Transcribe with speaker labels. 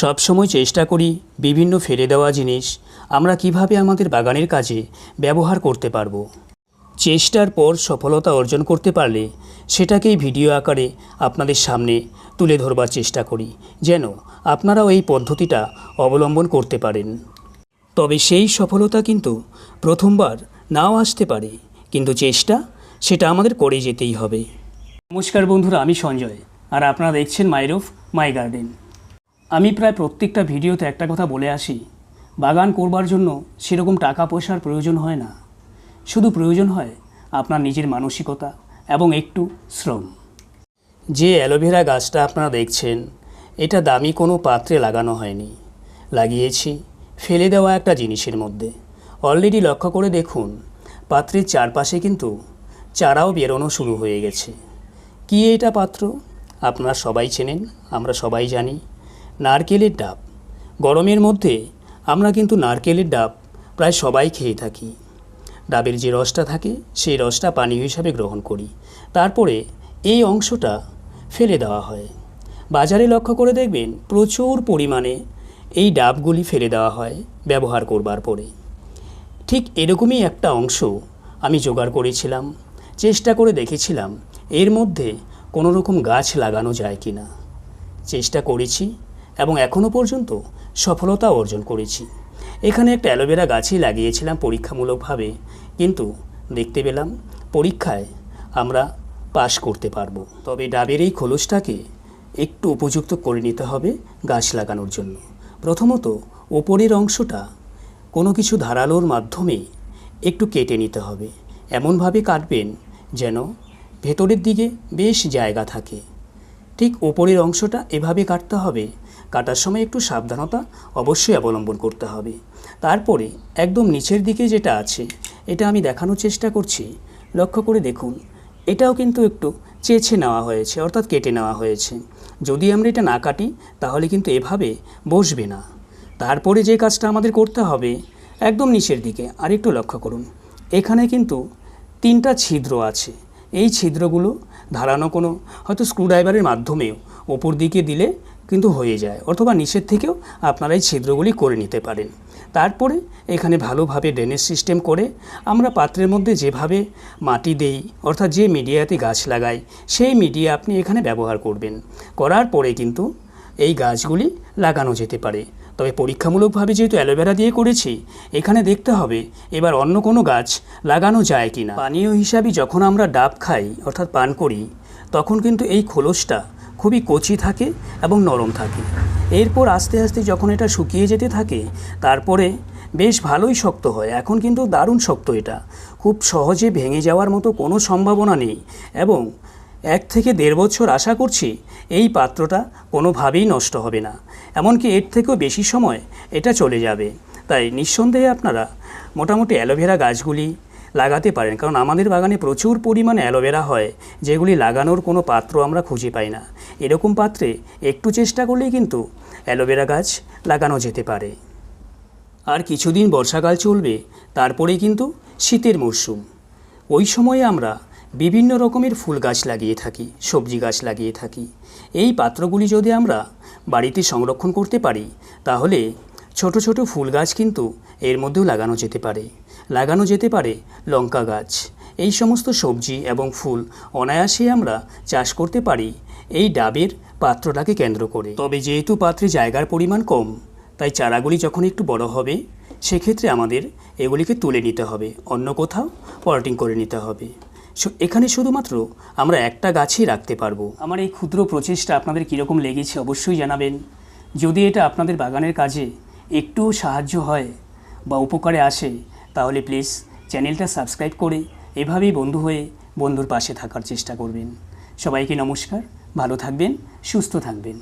Speaker 1: সবসময় চেষ্টা করি বিভিন্ন ফেলে দেওয়া জিনিস আমরা কীভাবে আমাদের বাগানের কাজে ব্যবহার করতে পারব। চেষ্টার পর সফলতা অর্জন করতে পারলে সেটাকেই ভিডিও আকারে আপনাদের সামনে তুলে ধরবার চেষ্টা করি, যেন আপনারাও এই পদ্ধতিটা অবলম্বন করতে পারেন। তবে সেই সফলতা কিন্তু প্রথমবার নাও আসতে পারে, কিন্তু চেষ্টা সেটা আমাদের করে যেতেই হবে। নমস্কার বন্ধুরা, আমি সঞ্জয়, আর আপনারা দেখছেন মাইরফ মাই গার্ডেন। আমি প্রায় প্রত্যেকটা ভিডিওতে একটা কথা বলে আসি, বাগান করবার জন্য সেরকম টাকা পয়সার প্রয়োজন হয় না। শুধু প্রয়োজন হয় আপনার নিজের মানসিকতা এবং একটু শ্রম। যে অ্যালোভেরা গাছটা আপনারা দেখছেন, এটা দামি কোনো পাত্রে লাগানো হয়নি। লাগিয়েছি, ফেলে দেওয়া একটা জিনিসের মধ্যে। অলরেডি লক্ষ্য করে দেখুন, পাত্রের চারপাশে কিন্তু চারাও বেরোনো শুরু হয়ে গেছে। কি এটা পাত্র? আপনারা সবাই চেনেন, আমরা সবাই জানি। নারকেলের ডাব। গরমের মধ্যে আমরা কিন্তু নারকেলের ডাব প্রায় সবাই খেয়ে থাকি। ডাবের যে রসটা থাকে, সেই রসটা পানীয় হিসাবে গ্রহণ করি। তারপরে এই অংশটা ফেলে দেওয়া হয়। বাজারে লক্ষ্য করে দেখবেন প্রচুর পরিমাণে এই ডাবগুলি ফেলে দেওয়া হয় ব্যবহার করবার পরে। ঠিক এরকমই একটা অংশ আমি জোগাড় করেছিলাম, চেষ্টা করে দেখেছিলাম এর মধ্যে কোনো রকম গাছ লাগানো যায় কি না চেষ্টা করেছি এবং এখনও পর্যন্ত সফলতা অর্জন করেছি। এখানে একটা অ্যালোভেরা গাছই লাগিয়েছিলাম পরীক্ষামূলকভাবে, কিন্তু দেখতে পেলাম পরীক্ষায় আমরা পাশ করতে পারব। তবে ডাবের এই খোলসটাকে একটু উপযুক্ত করে নিতে হবে গাছ লাগানোর জন্য। প্রথমত, ওপরের অংশটা কোনো কিছু ধারালোর মাধ্যমে একটু কেটে নিতে হবে। এমনভাবে কাটবেন যেন ভেতরের দিকে বেশ জায়গা থাকে। ঠিক ওপরের অংশটা এভাবে কাটতে হবে কাটার সময় একটু সাবধানতা অবশ্যই অবলম্বন করতে হবে। তারপরে একদম নিচের দিকে যেটা আছে, এটা আমি দেখানোর চেষ্টা করছি। লক্ষ্য করে দেখুন, এটাও কিন্তু একটু চেঁচে নেওয়া হয়েছে, অর্থাৎ কেটে নেওয়া হয়েছে। যদি আমরা এটা না কাটি, তাহলে কিন্তু এভাবে বসবে না। তারপরে যে কাজটা আমাদের করতে হবে, একদম নিচের দিকে আরেকটু লক্ষ্য করুন। এখানে কিন্তু তিনটা ছিদ্র আছে। এই ছিদ্রগুলো ধারানো কোনো হয়তো স্ক্রুড্রাইভারের মাধ্যমেও ওপর দিকে দিলে কিন্তু হয়ে যায়, অথবা নিচের থেকেও আপনারা এই ছিদ্রগুলি করে নিতে পারেন। তারপরে এখানে ভালোভাবে ড্রেনেজ সিস্টেম করে আমরা পাত্রের মধ্যে যেভাবে মাটি দেই, অর্থাৎ যে মিডিয়াতে গাছ লাগাই, সেই মিডিয়া আপনি এখানে ব্যবহার করবেন। করার পরে কিন্তু এই গাছগুলি লাগানো যেতে পারে। তবে পরীক্ষামূলকভাবে যেহেতু অ্যালোভেরা দিয়ে করেছি, এখানে দেখতে হবে এবার অন্য কোনো গাছ লাগানো যায় কি না পানীয় হিসাবে যখন আমরা ডাব খাই, অর্থাৎ পান করি, তখন কিন্তু এই খোলসটা খুবই কচি থাকে এবং নরম থাকে। এরপর আস্তে আস্তে যখন এটা শুকিয়ে যেতে থাকে, তারপরে বেশ ভালোই শক্ত হয়। এখন কিন্তু দারুণ শক্ত এটা। খুব সহজে ভেঙে যাওয়ার মতো কোনো সম্ভাবনা নেই এবং এক থেকে দেড় বছর আশা করছি এই পাত্রটা কোনোভাবেই নষ্ট হবে না। এমনকি এর থেকেও বেশি সময় এটা চলে যাবে। তাই নিঃসন্দেহে আপনারা মোটামুটি অ্যালোভেরা গাছগুলি লাগাতে পারেন। কারণ আমাদের বাগানে প্রচুর পরিমাণে অ্যালোভেরা হয়, যেগুলি লাগানোর কোনো পাত্র আমরা খুঁজে পাই না। এরকম পাত্রে একটু চেষ্টা করলেই কিন্তু অ্যালোভেরা গাছ লাগানো যেতে পারে। আর কিছুদিন বর্ষাকাল চলবে, তারপরেই কিন্তু শীতের মরশুম। ওই সময়ে আমরা বিভিন্ন রকমের ফুল গাছ লাগিয়ে থাকি, সবজি গাছ লাগিয়ে থাকি। এই পাত্রগুলি যদি আমরা বাড়িতে সংরক্ষণ করতে পারি, তাহলে ছোট ছোট ফুল গাছ কিন্তু এর মধ্যেও লাগানো যেতে পারে। লাগানো যেতে পারে লঙ্কা গাছ। এই সমস্ত সবজি এবং ফুল অনায়াসেই আমরা চাষ করতে পারি এই ডাবের পাত্রটাকে কেন্দ্র করে। তবে যেহেতু পাত্রে জায়গার পরিমাণ কম, তাই চারাগুলি যখন একটু বড় হবে, সেক্ষেত্রে আমাদের এগুলিকে তুলে নিতে হবে। অন্য কোথাও পলটিং করে নিতে হবে। এখানে শুধুমাত্র আমরা একটা গাছই রাখতে পারব। আমার এই ক্ষুদ্র প্রচেষ্টা আপনাদের কীরকম লেগেছে অবশ্যই জানাবেন। যদি এটা আপনাদের বাগানের কাজে একটুও সাহায্য হয় বা উপকারে আসে, তাহলে প্লিজ চ্যানেলটা সাবস্ক্রাইব করে এভাবেই বন্ধু হয়ে বন্ধুর পাশে থাকার চেষ্টা করবেন। সবাইকে নমস্কার, ভালো থাকবেন, সুস্থ থাকবেন।